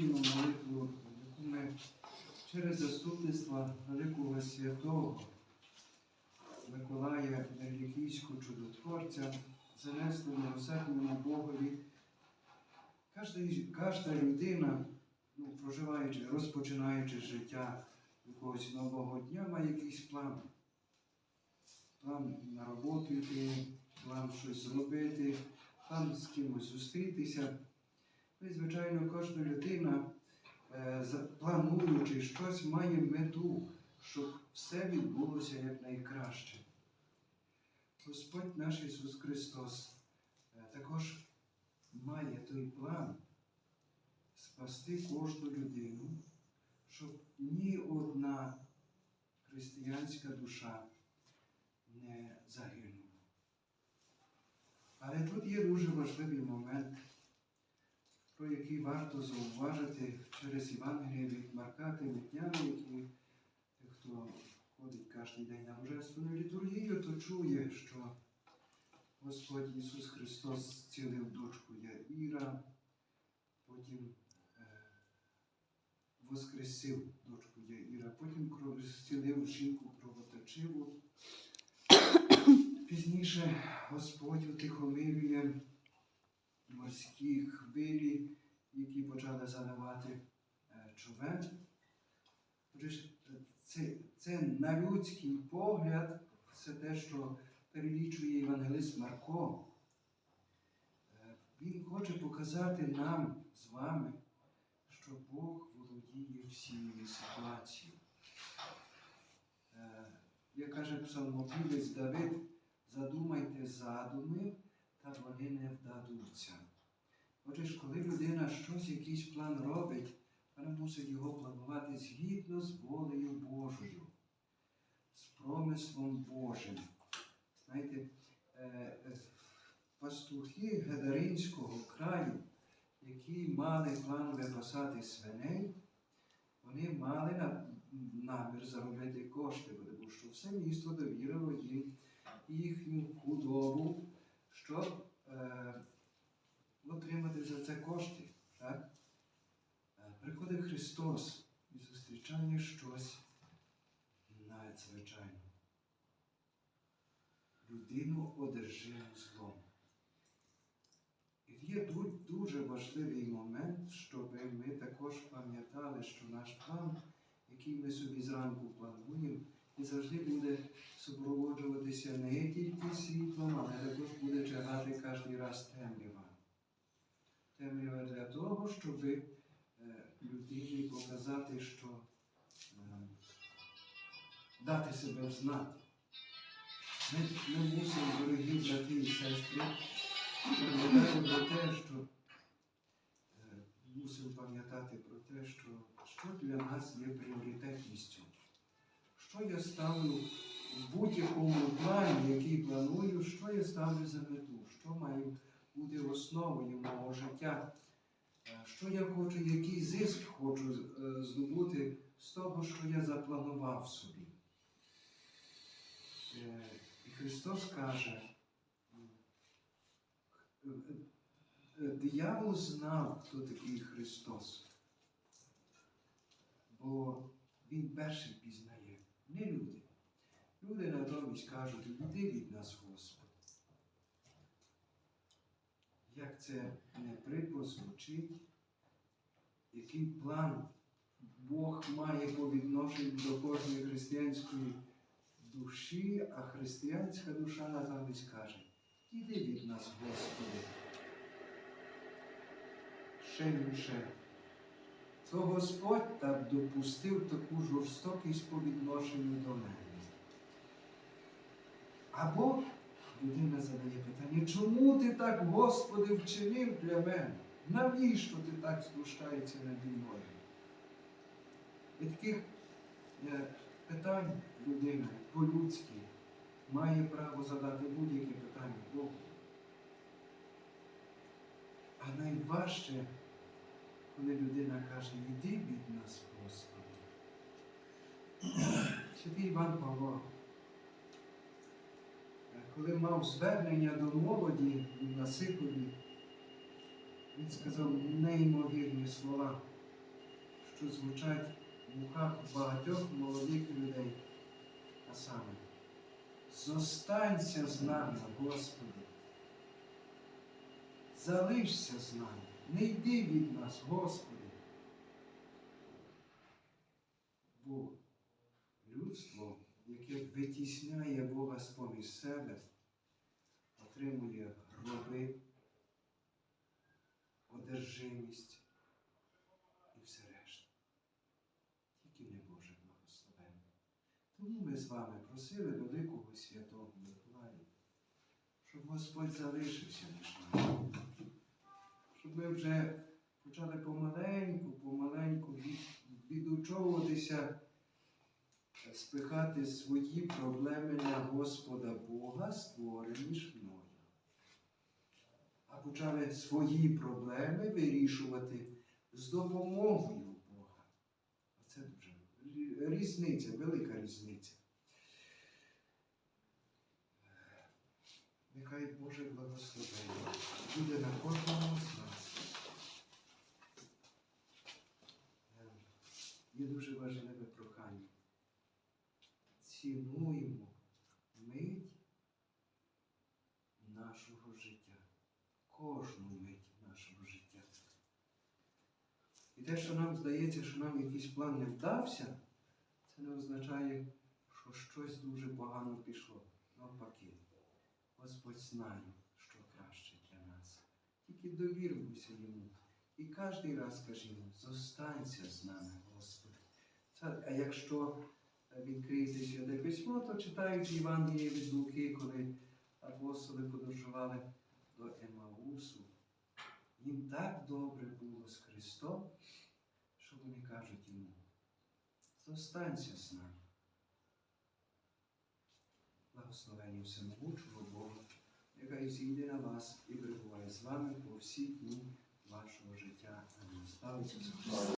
спільну молитву, яку ми через заступництво Великого Святого Миколая Великійського чудотворця занесли милосердному Богові. Кожна людина, ну, проживаючи, розпочинаючи життя якогось нового дня, має якийсь план. План на роботу йти, план щось зробити, план з кимось зустрітися. Ну і, звичайно, кожна людина, е, плануючи щось, має мету, щоб все відбулося якнайкраще. Господь наш Ісус Христос е, також має той план спасти кожну людину, щоб ні одна християнська душа не загинула. Але тут є дуже важливий момент, про який варто зауважити через Євангеліє від Марка тими днями, які хто ходить кожен день на божественну літургію, то чує, що Господь Ісус Христос зцілив дочку Яїра, потім е, воскресив дочку Яїра, потім зцілив жінку кровоточиву. Пізніше Господь утихомирює морські хвилі, які почали заливати е, човен. Це, це на людський погляд, це те, що перелічує Євангелист Марко. Е, Він хоче показати нам з вами, що Бог володіє всією ситуацією. Е, Як каже псалмопівець Давид, задумайте задуми, та вони не вдадуться. Отже коли людина щось, якийсь план робить, вона мусить його планувати згідно з волею Божою, з промислом Божим. Знаєте, е, е, пастухи Гедаринського краю, які мали план випасати свиней, вони мали намір заробити кошти, тому що все місто довірило їм їхню худобу, щоб е, отримати за це кошти. Так? Е, Приходить Христос і зустрічає щось надзвичайне. Людину одержимо злом. І є дуже важливий момент, щоб ми також пам'ятали, що наш план, який ми собі зранку плануємо, і завжди буде супроводжуватися не тільки світлом, але також буде чекати кожен раз темрява. Темрява для того, щоб е, людині показати, що е, дати себе знати. Ми, ми мусимо, дорогі брати і сестри, пам'ятати про те, що е, мусимо пам'ятати про те, що, що для нас є пріоритетністю. Що я ставлю в будь-якому плані, який планую, що я ставлю за мету, що має бути основою мого життя, Е, що я хочу, який зиск хочу е, здобути з того, що я запланував собі. Е, І Христос каже, диявол знав, хто такий Христос, бо він перший пізнає, не люди. Люди натомість кажуть, іди від нас, Господи. Як це не прикро звучить, який план Бог має по відношенню до кожної християнської душі, а християнська душа натомість каже, іди від нас, Господи. Ще більше, то Господь так допустив таку жорстокість по відношенню до мене. Або людина задає питання, чому ти так, Господи, вчинив для мене? Навіщо ти так знущаєшся наді мною? І таких е, питань людина по-людськи має право задати будь-яке питання Богу. А найважче, коли людина каже, іди від нас, Господи. Святий Іван Павло, коли мав звернення до молоді на Сипові, він сказав неймовірні слова. що звучать в вухах багатьох молодих людей. А саме, зостанься з нами, Господи. Залишся з нами, не йди від нас, Господи. Бо людство, яке витісняє Бога з-поміж себе, отримує гроби, одержимість і все решта. Тільки не Боже благословення. Тому ми з вами просили великого святого Миколая, щоб Господь залишився між нами, щоб ми вже почали помаленьку, помаленьку від- відучовуватися, спихати свої проблеми на Господа Бога, створені мною. А почали свої проблеми вирішувати з допомогою Бога. Оце дуже різниця, велика різниця. Нехай Боже благословення буде на кожному з нас. Е, Є дуже важливе прохання. Цінуємо мить нашого життя. Кожну мить нашого життя. І те, що нам здається, що нам якийсь план не вдався, це не означає, що щось дуже погано пішло. Навпаки, Господь знає, що краще для нас. Тільки довіримося йому. І кожен раз кажімо, зостанься з нами, Господи. А якщо е, відкриєте святе письмо, то читаючи Євангеліє від Луки, коли апостоли подорожували до Емаусу, їм так добре було з Христом, що вони кажуть йому, зостанься з нами. Благословення всемогучого Бога, яка зійде на вас і перебуває з вами по всі дні вашого життя. Амінь.